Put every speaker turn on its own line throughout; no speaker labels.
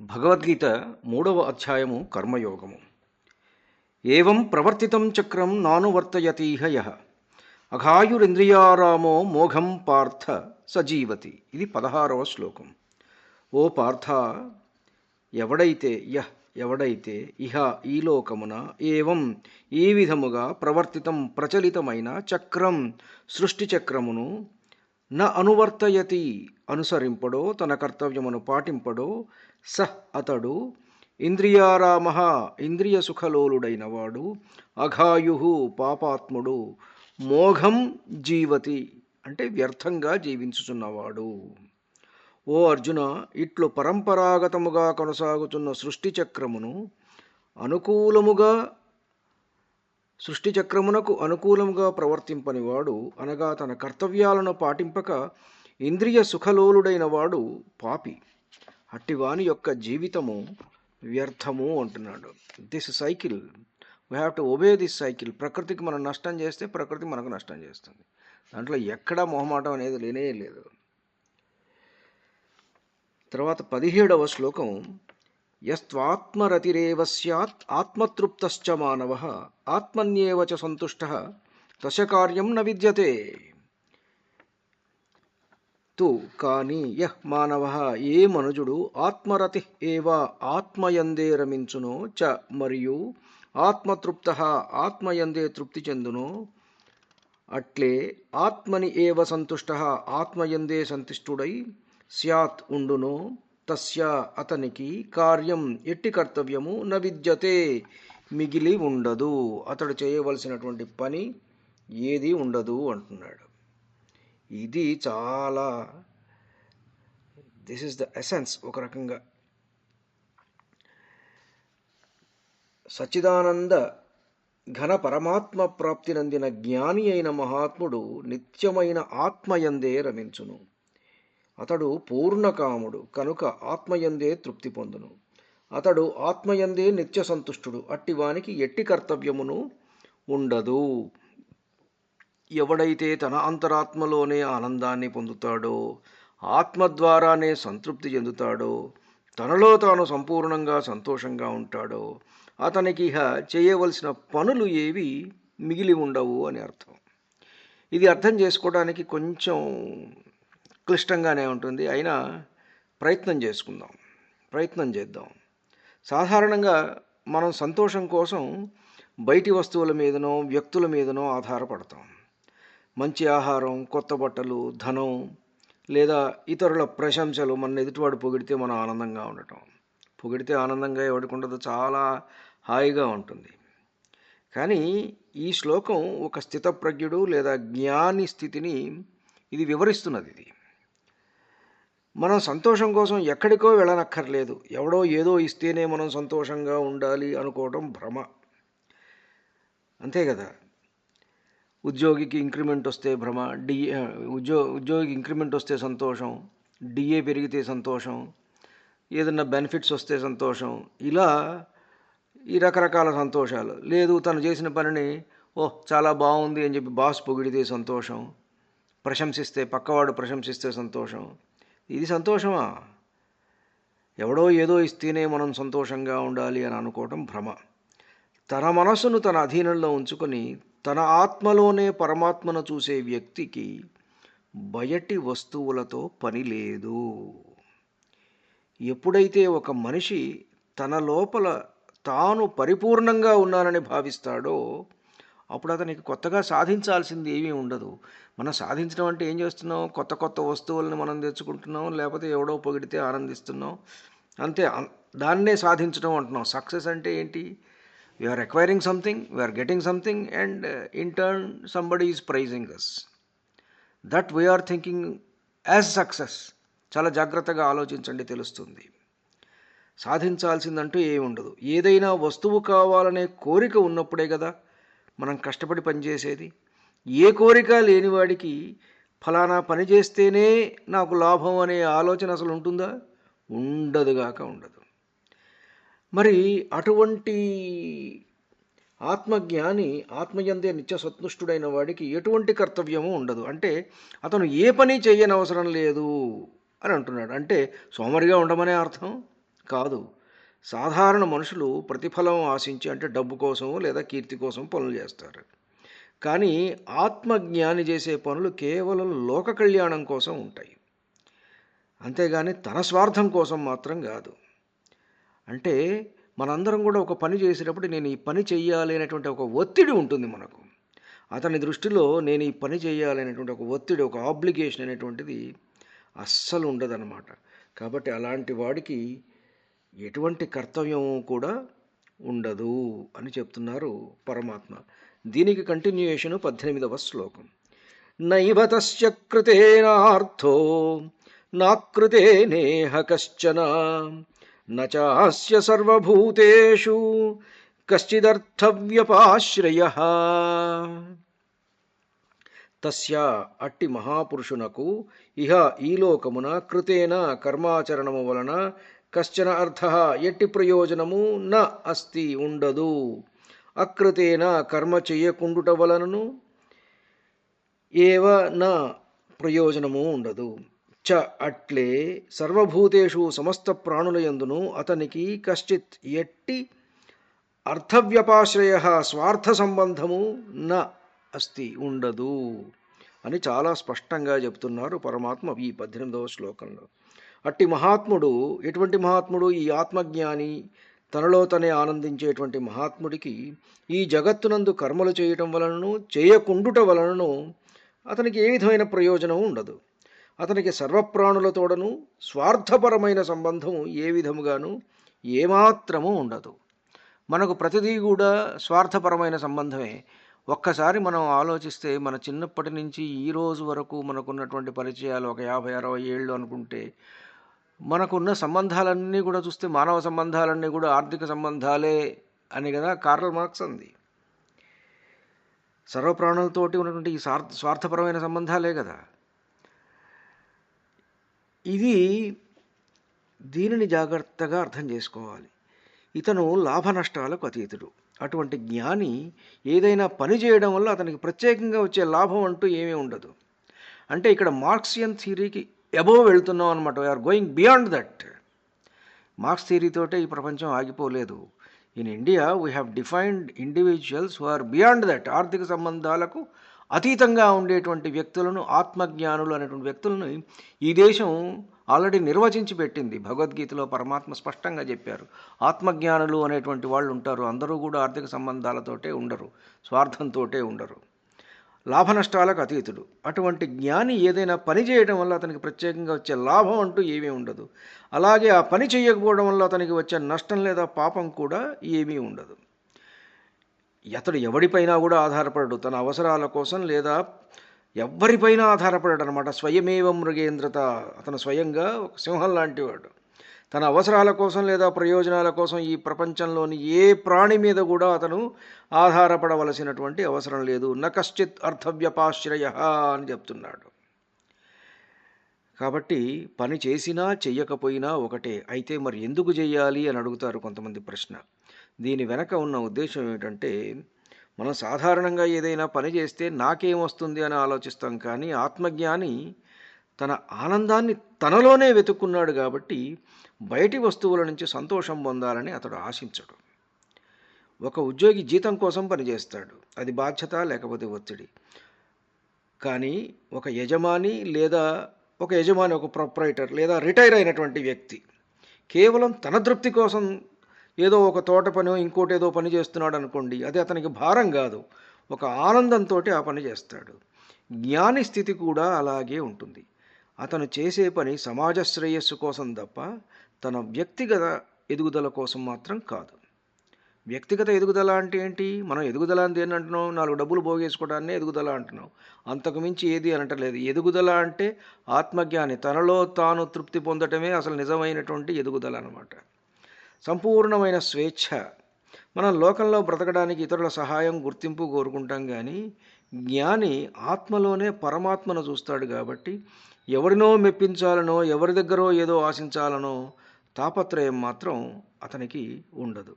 భగవద్గీత మూడవ అధ్యాయము కర్మయోగము. ఏవం ప్రవర్తితం చక్రం నానువర్తయతీహ యః అఘాయురింద్రియారామో మోఘం పార్థ సజీవతి. ఇది పదహారవ శ్లోకం. ఓ పార్థ ఎవడైతే యహ్ ఎవడైతే ఇహ ఈ లోకమున ఏవం ఈ విధముగా ప్రవర్తితం ప్రచలితమైన చక్రం సృష్టి చక్రమును న అనువర్తయతి అనుసరింపడో తన కర్తవ్యమును పాటింపడో సహ్ అతడు ఇంద్రియారామ ఇంద్రియ సుఖలోలుడైన వాడు అఘాయు పాపాత్ముడు మోఘం జీవతి అంటే వ్యర్థంగా జీవించుచున్నవాడు. ఓ అర్జున ఇట్లు పరంపరాగతముగా కొనసాగుతున్న సృష్టి చక్రమును అనుకూలముగా సృష్టి చక్రమునకు అనుకూలముగా ప్రవర్తింపని వాడు అనగా తన కర్తవ్యాలను పాటింపక ఇంద్రియ సుఖలోలుడైన వాడు పాపి. అట్టివాని యొక్క జీవితము వ్యర్థము అంటున్నాడు. This cycle we have to obey this cycle ప్రకృతికి మనం నష్టం చేస్తే ప్రకృతి మనకు నష్టం చేస్తుంది. దాంట్లో ఎక్కడా మొహమాటం అనేది లేనే లేదు. తర్వాత పదిహేడవ శ్లోకం యస్వాత్మరతిరేవ స్యాత్ ఆత్మతృప్తశ్చ మానవ ఆత్మన్యేవ చ సంతుష్ట దశకార్యం న విద్యతే. తు కానీ యహ్ మానవ ఏ మనుజుడు ఆత్మరతి ఏవ ఆత్మయందే రమించునో చ మరియు ఆత్మతృప్త ఆత్మయందే తృప్తి చెందునో. అట్లే ఆత్మని ఏవ సంతుష్ట ఆత్మయందే సంతుష్టుడై స్యాత్ ఉండునో. తస్య అతనికి కార్యం ఎట్టి కర్తవ్యము న విద్యతే మిగిలి ఉండదు. అతడు చేయవలసినటువంటి పని ఏది ఉండదు అంటున్నాడు. ఇది చాలా దిస్ ఇస్ ద ఎసెన్స్ ఒక రకంగా. సచ్చిదానంద ఘన పరమాత్మ ప్రాప్తి నందిన జ్ఞాని అయిన మహాత్ముడు నిత్యమైన ఆత్మయందే రమించును. అతడు పూర్ణకాముడు కనుక ఆత్మయందే తృప్తి పొందును. అతడు ఆత్మయందే నిత్య సంతుష్టుడు అట్టివానికి ఎట్టి కర్తవ్యమును ఉండదు. ఎవడైతే తన అంతరాత్మలోనే ఆనందాన్ని పొందుతాడో ఆత్మ ద్వారానే సంతృప్తి చెందుతాడో తనలో తాను సంపూర్ణంగా సంతోషంగా ఉంటాడో అతనికి ఇహ చేయవలసిన పనులు ఏవి మిగిలి ఉండవు అని అర్థం. ఇది అర్థం చేసుకోవడానికి కొంచెం క్లిష్టంగానే ఉంటుంది. అయినా ప్రయత్నం చేసుకుందాం. ప్రయత్నం చేద్దాం. సాధారణంగా మనం సంతోషం కోసం బయటి వస్తువుల మీదనో వ్యక్తుల మీదనో ఆధారపడతాం. మంచి ఆహారం కొత్త బట్టలు ధనం లేదా ఇతరుల ప్రశంసలు మన ఎదుటివాడు పొగిడితే మనం ఆనందంగా ఉండటం. పొగిడితే ఆనందంగా ఎవరికి ఉండదు చాలా హాయిగా ఉంటుంది. కానీ ఈ శ్లోకం ఒక స్థితప్రజ్ఞుడు లేదా జ్ఞాని స్థితిని ఇది వివరిస్తున్నది ఇది. మనం సంతోషం కోసం ఎక్కడికో వెళ్ళనక్కర్లేదు. ఎవడో ఏదో ఇస్తేనే మనం సంతోషంగా ఉండాలి అనుకోవడం భ్రమ. అంతే కదా? ఉద్యోగికి ఇంక్రిమెంట్ వస్తే భ్రమ డిఏ ఉద్యో ఉద్యోగికి ఇంక్రిమెంట్ వస్తే సంతోషం డిఏ పెరిగితే సంతోషం ఏదన్నా బెనిఫిట్స్ వస్తే సంతోషం ఇలా ఈ రకరకాల సంతోషాలు. లేదు తను చేసిన పనిని ఓహ్ చాలా బాగుంది అని చెప్పి బాస్ పొగిడితే సంతోషం ప్రశంసిస్తే పక్కవాడు ప్రశంసిస్తే సంతోషం. ఇది సంతోషమా? ఎవడో ఏదో ఇస్తేనే మనం సంతోషంగా ఉండాలి అని అనుకోవటం భ్రమ. తన మనసును తన అధీనంలో ఉంచుకొని తన ఆత్మలోనే పరమాత్మను చూసే వ్యక్తికి బయటి వస్తువులతో పని లేదు. ఎప్పుడైతే ఒక మనిషి తన లోపల తాను పరిపూర్ణంగా ఉన్నానని భావిస్తాడో అప్పుడు అతనికి కొత్తగా సాధించాల్సింది ఏమీ ఉండదు. మనం సాధించడం అంటే ఏం చేస్తున్నాం? కొత్త కొత్త వస్తువులను మనం తెచ్చుకుంటున్నాం లేకపోతే ఎవడో పొగిడితే ఆనందిస్తున్నాం. అంతే దాన్నే సాధించడం అంటున్నాం. సక్సెస్ అంటే ఏంటి? We are acquiring something getting getting something and in turn somebody is praising us that we are thinking as success చాలా జాగ్రత్తగా ఆలోచించండి తెలుస్తుంది. సాధించాల్సిందంటూ ఏమి ఉండదు. ఏదైనా వస్తువు కావాలనే కోరిక ఉన్నప్పుడే కదా మనం కష్టపడి పనిచేసేది. ఏ కోరిక లేనివాడికి ఫలానా పని చేస్తేనే నాకు లాభం అనే ఆలోచన అసలు ఉంటుందా? ఉండదుగాక ఉండదు. మరి అటువంటి ఆత్మజ్ఞాని ఆత్మయందే నిత్య సత్నుష్టుడైన వాడికి ఎటువంటి కర్తవ్యము ఉండదు. అంటే అతను ఏ పని చేయనవసరం లేదు అని అంటున్నాడు. అంటే సోమరిగా ఉండమనే అర్థం కాదు. సాధారణ మనుషులు ప్రతిఫలం ఆశించి అంటే డబ్బు కోసం లేదా కీర్తి కోసం పనులు చేస్తారు. కానీ ఆత్మజ్ఞాని చేసే పనులు కేవలం లోక కళ్యాణం కోసం ఉంటాయి. అంతేగాని తన స్వార్థం కోసం మాత్రం కాదు. అంటే మనందరం కూడా ఒక పని చేసేటప్పుడు నేను ఈ పని చెయ్యాలి అనేటువంటి ఒక ఒత్తిడి ఉంటుంది మనకు. అతని దృష్టిలో నేను ఈ పని చేయాలి అనేటువంటి ఒక ఒత్తిడి ఒక ఆబ్లిగేషన్ అనేటువంటిది అస్సలు ఉండదన్నమాట. కాబట్టి అలాంటి వాడికి ఎటువంటి కర్తవ్యం కూడా ఉండదు అని చెప్తున్నారు పరమాత్మ. దీనికి కంటిన్యూయేషను పద్దెనిమిదవ శ్లోకం. నైవ తస్య కృతేనార్థో నాకృతే నేహ కశ్చన నాస్య సర్వభూతేషు కశ్చిదర్థవ్యపాశ్రయ తస్య అట్టి మహాపురుషునకు ఇహ ఈ లోకమున కృతేన కర్మాచరణము వలన కశ్చన అర్థ ఎట్టి ప్రయోజనము న అస్తి ఉండదు అకృతేన కర్మ చెయ్యకుండుట వలనను ఏవ నా ప్రయోజనము ఉండదు చ అట్లే సర్వభూతేషు సమస్త ప్రాణుల యందును అతనికి కశ్చిత్ ఎట్టి అర్థవ్యపాశ్రయ స్వార్థ సంబంధము న అస్తి ఉండదు అని చాలా స్పష్టంగా చెప్తున్నారు పరమాత్మ ఈ పద్దెనిమిదవ శ్లోకంలో. అట్టి మహాత్ముడు ఎటువంటి మహాత్ముడు ఈ ఆత్మజ్ఞాని తనలో తనే ఆనందించేటువంటి మహాత్ముడికి ఈ జగత్తునందు కర్మలు చేయటం వలనను చేయకుండుట వలనను అతనికి ఏ విధమైన ప్రయోజనం ఉండదు. అతనికి సర్వప్రాణులతోడను స్వార్థపరమైన సంబంధం ఏ విధముగాను ఏమాత్రము ఉండదు. మనకు ప్రతిదీ కూడా స్వార్థపరమైన సంబంధమే. ఒక్కసారి మనం ఆలోచిస్తే మన చిన్నప్పటి నుంచి ఈ రోజు వరకు మనకున్నటువంటి పరిచయాలు ఒక యాభై అరవై ఏళ్ళు అనుకుంటే మనకున్న సంబంధాలన్నీ కూడా చూస్తే మానవ సంబంధాలన్నీ కూడా ఆర్థిక సంబంధాలే అని కదా కార్ల్ మార్క్స్ అంది. సర్వప్రాణులతోటి ఉన్నటువంటి ఈ స్వార్థ స్వార్థపరమైన సంబంధాలే కదా. ఇది దీనిని జాగ్రత్తగా అర్థం చేసుకోవాలి. ఇతను లాభ నష్టాలకు అతీతుడు. అటువంటి జ్ఞాని ఏదైనా పని చేయడం వల్ల అతనికి ప్రత్యేకంగా వచ్చే లాభం అంటూ ఏమీ ఉండదు. అంటే ఇక్కడ మార్క్సియన్ థియరీకి ఎబోవ్ వెళ్తున్నాం అనమాట we are going beyond that Marx థియరీతోటే ఈ ప్రపంచం ఆగిపోలేదు. In India we have defined individuals who are beyond that ఆర్థిక సంబంధాలకు అతీతంగా ఉండేటువంటి వ్యక్తులను ఆత్మజ్ఞానులు అనేటువంటి వ్యక్తులను ఈ దేశం ఆల్రెడీ నిర్వచించి పెట్టింది. భగవద్గీతలో పరమాత్మ స్పష్టంగా చెప్పారు. ఆత్మజ్ఞానులు అనేటువంటి వాళ్ళు ఉంటారు. అందరూ కూడా ఆర్థిక సంబంధాలతోటే ఉండరు. స్వార్థంతోటే ఉండరు. లాభ నష్టాలకు అతీతుడు. అటువంటి జ్ఞాని ఏదైనా పని చేయడం వల్ల అతనికి ప్రత్యేకంగా వచ్చే లాభం అంటూ ఏమీ ఉండదు. అలాగే ఆ పని చేయకపోవడం వల్ల అతనికి వచ్చే నష్టం లేదా పాపం కూడా ఏమీ ఉండదు. అతడు ఎవడిపైనా కూడా ఆధారపడడు. తన అవసరాల కోసం లేదా ఎవ్వరిపైనా ఆధారపడడు అనమాట స్వయమేవ మృగేంద్రత. అతను స్వయంగా ఒక సింహం లాంటివాడు. తన అవసరాల కోసం లేదా ప్రయోజనాల కోసం ఈ ప్రపంచంలోని ఏ ప్రాణి మీద కూడా అతను ఆధారపడవలసినటువంటి అవసరం లేదు. న కశ్చిత్ అర్థవ్యపాశ్రయ అని చెప్తున్నాడు. కాబట్టి పని చేసినా చెయ్యకపోయినా ఒకటే. అయితే మరి ఎందుకు చేయాలి అని అడుగుతారు కొంతమంది ప్రశ్న. దీని వెనక ఉన్న ఉద్దేశం ఏమిటంటే మనం సాధారణంగా ఏదైనా పని చేస్తే నాకేం వస్తుంది అని ఆలోచిస్తాం కానీ ఆత్మజ్ఞాని తన ఆనందాన్ని తనలోనే వెతుక్కున్నాడు కాబట్టి బయటి వస్తువుల నుంచి సంతోషం పొందాలని అతడు ఆశించడు. ఒక ఉద్యోగి జీతం కోసం పనిచేస్తాడు అది బాధ్యత లేకపోతే ఒత్తిడి. కానీ ఒక యజమాని లేదా ఒక యజమాని ఒక ప్రొపరైటర్ లేదా రిటైర్ అయినటువంటి వ్యక్తి కేవలం తన తృప్తి కోసం ఏదో ఒక తోట పని ఇంకోటి ఏదో పని చేస్తున్నాడు అనుకోండి అది అతనికి భారం కాదు. ఒక ఆనందంతో ఆ పని చేస్తాడు. జ్ఞాని స్థితి కూడా అలాగే ఉంటుంది. అతను చేసే పని సమాజ శ్రేయస్సు కోసం తప్ప తన వ్యక్తిగత ఎదుగుదల కోసం మాత్రం కాదు. వ్యక్తిగత ఎదుగుదల అంటే ఏంటి? మనం ఎదుగుదల అంటే ఏంటి అంటున్నాం నాలుగు డబ్బులు పోగేసుకోవడాన్ని ఎదుగుదల అంటున్నాం అంతకుమించి ఏది అనటలేదు. ఎదుగుదల అంటే ఆత్మజ్ఞాని. తనలో తాను తృప్తి పొందటమే అసలు నిజమైనటువంటి ఎదుగుదల అనమాట సంపూర్ణమైన స్వేచ్ఛ. మనం లోకంలో బ్రతకడానికి ఇతరుల సహాయం గుర్తింపు కోరుకుంటాం కానీ జ్ఞాని ఆత్మలోనే పరమాత్మను చూస్తాడు కాబట్టి ఎవరినో మెప్పించాలనో ఎవరి దగ్గరో ఏదో ఆశించాలనో తాపత్రయం మాత్రం అతనికి ఉండదు.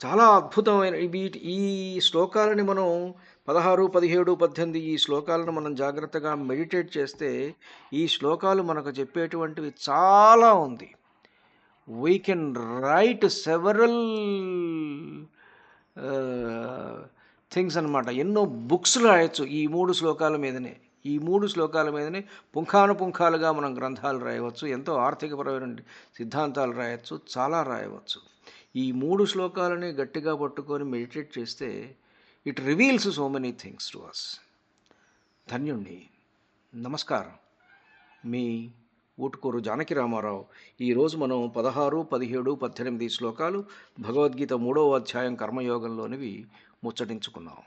చాలా అద్భుతమైన వీటి ఈ శ్లోకాలని మనం పదహారు పదిహేడు పద్దెనిమిది ఈ శ్లోకాలను మనం జాగ్రత్తగా మెడిటేట్ చేస్తే ఈ శ్లోకాలు మనకు చెప్పేటువంటివి చాలా ఉంది. We can write several things అనమాట ఎన్నో బుక్స్ రాయొచ్చు ఈ మూడు శ్లోకాల మీదనే. ఈ మూడు శ్లోకాల మీదనే పుంఖానుపుంఖాలుగా మనం గ్రంథాలు రాయవచ్చు ఎంతో ఆర్థికపరమైన సిద్ధాంతాలు రాయవచ్చు చాలా రాయవచ్చు. ఈ మూడు శ్లోకాలని గట్టిగా పట్టుకొని మెడిటేట్ చేస్తే it reveals so many things to us. ధన్యుణ్ణి. నమస్కారం. మీ ఊటుకూరు జానకి రామారావు. ఈరోజు మనం పదహారు పదిహేడు పద్దెనిమిది శ్లోకాలు భగవద్గీత మూడవ అధ్యాయం కర్మయోగంలోనివి ముచ్చటించుకున్నాం.